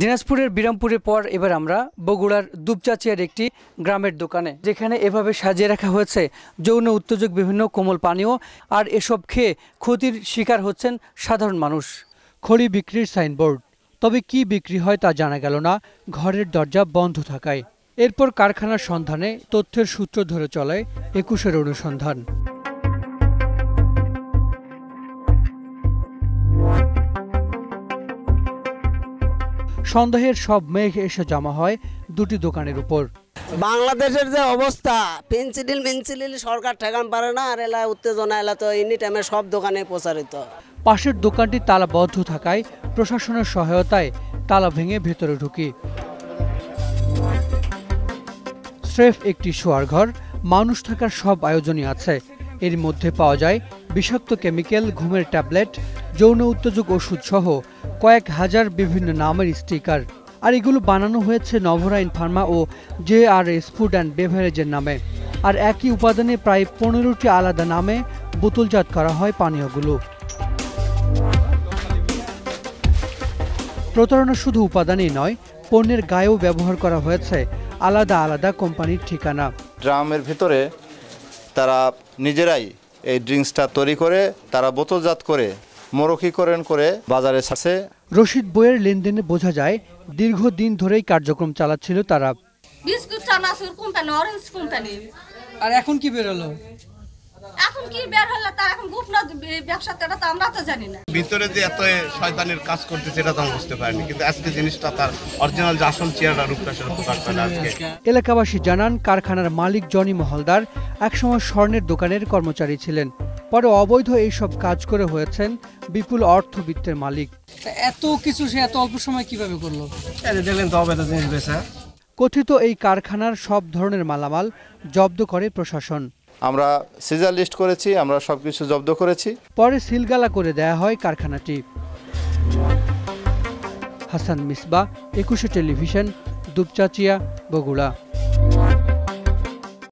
দিনাজপুরের, বিরামপুরের পর এবার আমরা বগুড়ার দুপচাচিয়ার একটি গ্রামের দোকানে, যেখানে এভাবে সাজিয়ে রাখা হয়েছে যৌন উত্তেজক, বিভিন্ন কোমল পানীয় আর এসব খেয়ে ক্ষতির শিকার হচ্ছেন সাধারণ মানুষ। খড়ি বিক্রির সাইনবোর্ড, তবে কি বিক্রি হয় তা জানা গেল না, ঘরের দরজা বন্ধ থাকায়। এরপর কারখানার সন্ধানে তথ্যের সূত্র ধরে চলে একুশের অনুসন্ধান। সন্দেহের সব মেঘ এসে জমা হয় দুটি দোকানের উপর। বাংলাদেশের যে অবস্থা পেন্সিডিল মেন্সিডিল সরকার ঠেকান পারে না আর এলা উত্তেজনা এলা তো এনি টাইমে সব দোকানে প্রচারিত। পাশের দোকানটি তালাবদ্ধ থাকায় প্রশাসনের সহায়তায় তালা ভেঙে ভেতরে ঢুকি। স্রেফ একটি শোয়ার ঘর মানুষ থাকার সব আয়োজনই আছে। এর মধ্যে পাওয়া যায় বিষাক্ত কেমিক্যাল ঘুমের ট্যাবলেট যৌন উত্তেজক ওষুধ সহ কয়েক হাজার বিভিন্ন নামের স্টিকার। আর এগুলো বানানো হয়েছে নভরাইন pharma O J R S food and বেভারেজের নামে। আর একই উপাদানে প্রায় পনেরোটি আলাদা নামে বোতলজাত করা হয় পানীয়গুলো। প্রতারণা শুধু উপাদানই নয়, পণ্যের গায়েও ব্যবহার করা হয়েছে আলাদা আলাদা কোম্পানির ঠিকানা। ড্রামের ভিতরে তারা নিজেরাই এই ড্রিঙ্কসটা তৈরি করে, তারা বোতলজাত করে মোরকীকরণ করে বাজারে ছাড়ছে। রশিদ বইয়ের লেনদেনে বোঝা যায় দীর্ঘদিন ধরেই কার্যক্রম চালাচ্ছিল তারা। বিস্কুট চানাচুর কোম্পানি অরেঞ্জ কোম্পানি আর এখন কি বেরোলো এখন কি বের হলো তা এখন গোপন ব্যবসা এটা তো আমরা তো জানি না। ভিতরে যে এত শয়তানের কাজ করতেছে এটা তো আমি বুঝতে পারিনি। কিন্তু আজকে জিনিসটা তার অরিজিনাল যে আসল চেয়ারটা রূপটা সেটা প্রকাশ পেল আজকে। এলাকাবাসী জানান কারখানার মালিক জনি মহলদার একসময় স্বর্ণের দোকানের কর্মচারী ছিলেন। পরে অবৈধ এইসব কাজ করে হয়েছেন বিপুল অর্থবিত্তের মালিক। এত কিছু সে এত অল্প সময় কীভাবে করল? এই দেখলেন তো অবৈধ জিনিস বেচা। কথিত এই কারখানার সব ধরনের মালামাল জব্দ করে প্রশাসন। আমরা সিজার লিস্ট করেছি আমরা সব কিছু জব্দ করেছি। পরে সিলগালা করে দেয়া হয় কারখানাটি। হাসান মিসবা একুশে টেলিভিশন দুপচাচিয়া বগুড়া।